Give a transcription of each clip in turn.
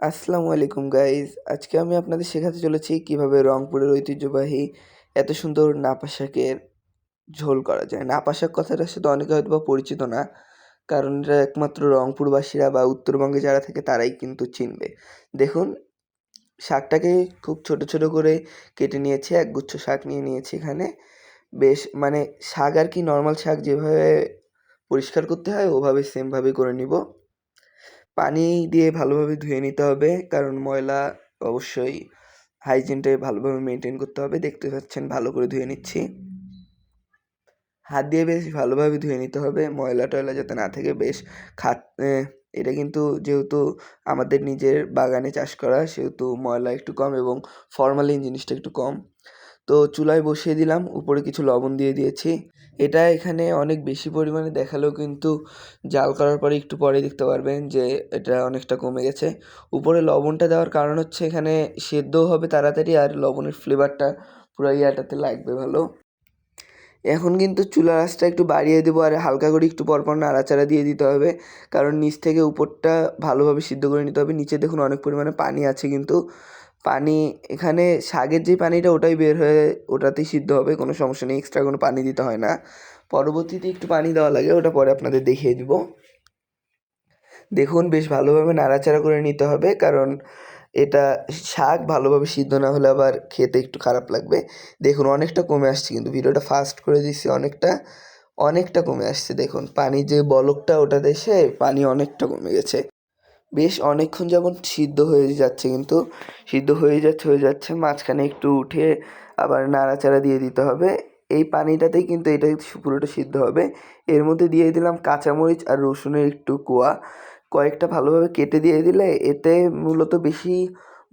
আসসালামু আলাইকুম গাইজ আজকে আমি আপনাদের শেখাতে চলেছি কীভাবে রংপুরের ঐতিহ্যবাহী এত সুন্দর নাপা শাকের ঝোল করা যায়। নাপাশাক কথাটার সাথে অনেকে হয়তো বা পরিচিত না, কারণ এটা একমাত্র রংপুরবাসীরা বা উত্তরবঙ্গে যারা থাকে তারাই কিন্তু চিনবে। দেখুন, শাকটাকে খুব ছোট ছোট করে কেটে নিয়েছি, একগুচ্ছ শাক নিয়ে নিয়েছি এখানে। বেশ মানে শাক আর কি নর্মাল শাক যেভাবে পরিষ্কার করতে হয়, ওভাবে সেমভাবে করে নিব। পানি দিয়ে ভালোভাবে ধুয়ে নিতে হবে। কারণ ময়লা অবশ্যই হাইজিনটাই ভালোভাবে মেনটেন করতে হবে। দেখতে পাচ্ছেন ভালো করে ধুয়ে নিচ্ছি। হাত দিয়ে বেশ ভালোভাবে ধুয়ে নিতে হবে। ময়লা টয়লা যাতে না থাকে, বেশ খাত এটা কিন্তু যেহেতু আমাদের নিজের বাগানে চাষ করা, সেহেতু ময়লা একটু কম এবং ফরমালিন জিনিসটা একটু কম। তো চুলায় বসিয়ে দিলাম, উপরে কিছু লবণ দিয়ে দিয়েছি। এটা এখানে অনেক বেশি পরিমাণে দেখালেও কিন্তু জাল করার পরে একটু পরে দেখতে পারবেন যে এটা অনেকটা কমে গেছে। উপরে লবণটা দেওয়ার কারণ হচ্ছে এখানে সেদ্ধও হবে তাড়াতাড়ি আর লবণের ফ্লেভারটা পুরো ইয়াটাতে লাগবে ভালো। এখন কিন্তু চুলা আঁচটা একটু বাড়িয়ে দেবো আর হালকা করে একটু পরপর নাড়াচাড়া দিয়ে দিতে হবে। কারণ নিচ থেকে উপরটা ভালোভাবে সিদ্ধ করে নিতে হবে, নিচে দেখুন অনেক পরিমাণে পানি আছে কিন্তু। পানি, এখানে শাকের যে পানিটা ওটাই বের হয়ে ওটাতেই সিদ্ধ হবে, কোনো সমস্যা নেই এক্সট্রা কোনো পানি দিতে হয় না। পরবর্তীতে একটু পানি দেওয়া লাগে, ওটা পরে আপনাদের দেখিয়ে দিব। দেখুন, বেশ ভালোভাবে নাড়াচাড়া করে নিতে হবে, কারণ এটা শাক ভালোভাবে সিদ্ধ না হলে আবার খেতে একটু খারাপ লাগবে। দেখুন, অনেকটা কমে আসছে, কিন্তু ভিডিওটা ফাস্ট করে দিচ্ছি অনেকটা অনেকটা কমে আসছে। দেখুন পানি যে বলকটা ওটাতে এসে পানি অনেকটা কমে গেছে। বেশ অনেকক্ষণ যেমন সিদ্ধ হয়ে যাচ্ছে, কিন্তু সিদ্ধ হয়ে যাচ্ছে হয়ে যাচ্ছে, মাঝখানে একটু উঠে আবার নাড়াচাড়া দিয়ে দিতে হবে। এই পানিটাতেই কিন্তু এটা পুরোটা সিদ্ধ হবে। এর মধ্যে দিয়ে দিলাম কাঁচামরিচ আর রসুনের একটু কোয়া। কয়েকটা ভালোভাবে কেটে দিয়ে দিলে এতে মূলত বেশি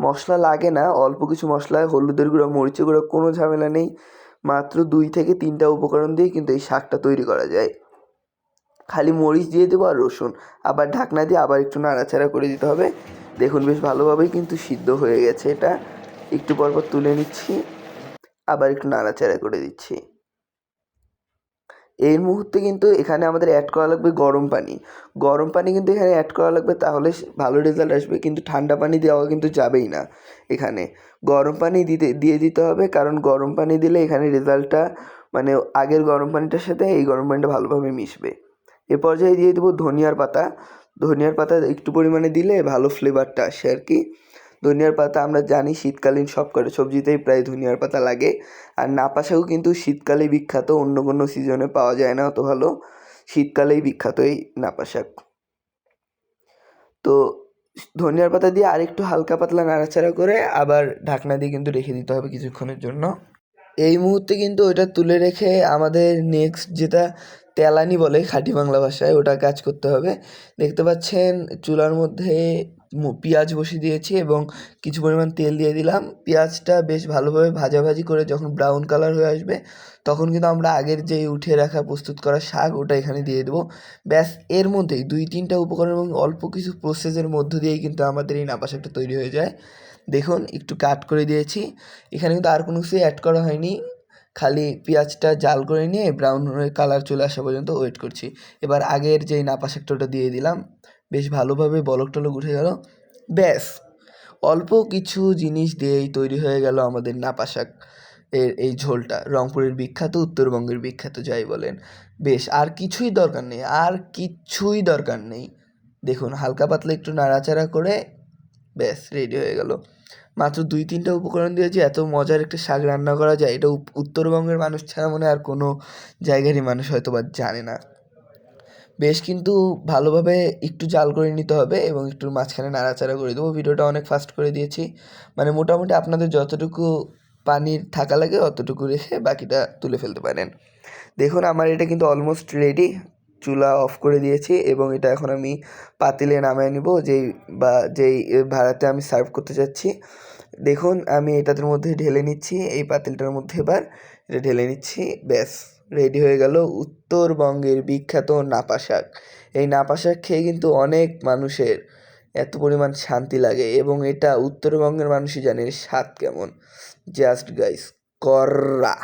মশলা লাগে না, অল্প কিছু মশলা, হলুদের গুঁড়ো, মরিচের গুঁড়ো, কোনো ঝামেলা নেই। মাত্র দুই থেকে তিনটা উপকরণ দিয়ে কিন্তু এই শাকটা তৈরি করা যায়। খালি মরিচ দিয়ে দেবো আর রসুন। আবার ঢাকনা দিয়ে আবার একটু নাড়াচাড়া করে দিতে হবে। দেখুন বেশ ভালোভাবেই কিন্তু সিদ্ধ হয়ে গেছে এটা। একটু পর পর তুলে নিচ্ছি। আবার একটু নাড়াচাড়া করে দিচ্ছি। এই মুহূর্তে কিন্তু এখানে আমাদের অ্যাড করা লাগবে গরম পানি। গরম পানি কিন্তু এখানে অ্যাড করা লাগবে তাহলে ভালো রেজাল্ট আসবে, কিন্তু ঠান্ডা পানি দেওয়া কিন্তু যাবেই না এখানে। গরম পানি দিতে, দিয়ে দিতে হবে, কারণ গরম পানি দিলে এখানে রেজাল্টটা মানে আগের গরম পানিটার সাথে এই গরম পানিটা ভালোভাবে মিশবে। এ পর্যায়ে দিয়ে দেবো ধনিয়ার পাতা। ধনিয়ার পাতা একটু পরিমাণে দিলে ভালো ফ্লেভারটা আসে আর কি। ধনিয়ার পাতা আমরা জানি শীতকালীন সব কটা সবজিতেই প্রায় ধনিয়ার পাতা লাগে। আর নাপা শাকও কিন্তু শীতকালেই বিখ্যাত, অন্য কোনো সিজনে পাওয়া যায় না অত ভালো। শীতকালেই বিখ্যাত এই নাপা শাক। তো ধনিয়ার পাতা দিয়ে আরেকটু হালকা পাতলা নাড়াচাড়া করে আবার ঢাকনা দিয়ে কিন্তু রেখে দিতে হবে কিছুক্ষণের জন্য। এই মুহূর্তে কিন্তু ওটা তুলে রেখে আমাদের নেক্সট যেটা তেলানি বলে খাঁটি বাংলা ভাষায় ওটা কাজ করতে হবে। দেখতে পাচ্ছেন, চুলার মধ্যে পেঁয়াজ বসিয়ে দিয়েছি এবং কিছু পরিমাণ তেল দিয়ে দিলাম। পেঁয়াজটা বেশ ভালোভাবে ভাজাভাজি করে যখন ব্রাউন কালার হয়ে আসবে, তখন কিন্তু আমরা আগের যে উঠে রাখা প্রস্তুত করা শাক ওটা এখানে দিয়ে দেবো। ব্যাস, এর মধ্যেই দুই তিনটা উপকরণ এবং অল্প কিছু প্রসেসের মধ্য দিয়েই কিন্তু আমাদের এই নাপা তৈরি হয়ে যায়। দেখুন, একটু কাট করে দিয়েছি। এখানে কিন্তু আর কোনো কিছু অ্যাড করা হয়নি। খালি পেঁয়াজটা জাল করে নিয়ে ব্রাউন কালার চলে আসা পর্যন্ত ওয়েট করছি। এবার আগের যেই নাপা শাকটা ওটা দিয়ে দিলাম, বেশ ভালোভাবে বলক টলক উঠে গেল। ব্যাস, অল্প কিছু জিনিস দিয়েই তৈরি হয়ে গেল আমাদের নাপা শাক। এর এই ঝোলটা, রংপুরের বিখ্যাত, উত্তরবঙ্গের বিখ্যাত যাই বলেন। বেশ, আর কিছুই দরকার নেই, আর কিচ্ছুই দরকার নেই। দেখুন, হালকা পাতলা একটু নাড়াচাড়া করে ব্যাস রেডি হয়ে গেল। মাত্র দুই, তিনটা উপকরণ দিয়েছি এত মজার একটা শাক রান্না করা যায়, এটা উত্তরবঙ্গের মানুষ ছাড়া মনে আর কোনো জায়গারই মানুষ হয়তো বা জানে না। বেশ কিন্তু ভালোভাবে একটু জাল করে নিতে হবে এবং একটু মাঝখানে নাড়াচাড়া করে দেবো। ভিডিওটা অনেক ফাস্ট করে দিয়েছি। মানে মোটামুটি আপনাদের যতটুকু পানির থাকা লাগে, অতটুকু রেখে বাকিটা তুলে ফেলতে পারেন। দেখুন, আমার এটা কিন্তু অলমোস্ট রেডি চুলা অফ করে দিয়েছি এবং এটা এখন আমি পাতিলে নামিয়ে নিব, যেই বা যেই ভাড়াতে আমি সার্ভ করতে যাচ্ছি। দেখুন, আমি এটাদের মধ্যে ঢেলে নিচ্ছি, এই পাতিলটার মধ্যে এবার এটা ঢেলে নিচ্ছি, ব্যাস রেডি হয়ে গেল উত্তরবঙ্গের বিখ্যাত নাপা শাক। এই নাপা শাক খেয়ে কিন্তু অনেক মানুষের এত পরিমাণ শান্তি লাগে এবং এটা উত্তরবঙ্গের মানুষই জানে স্বাদ কেমন। Just guys কররা!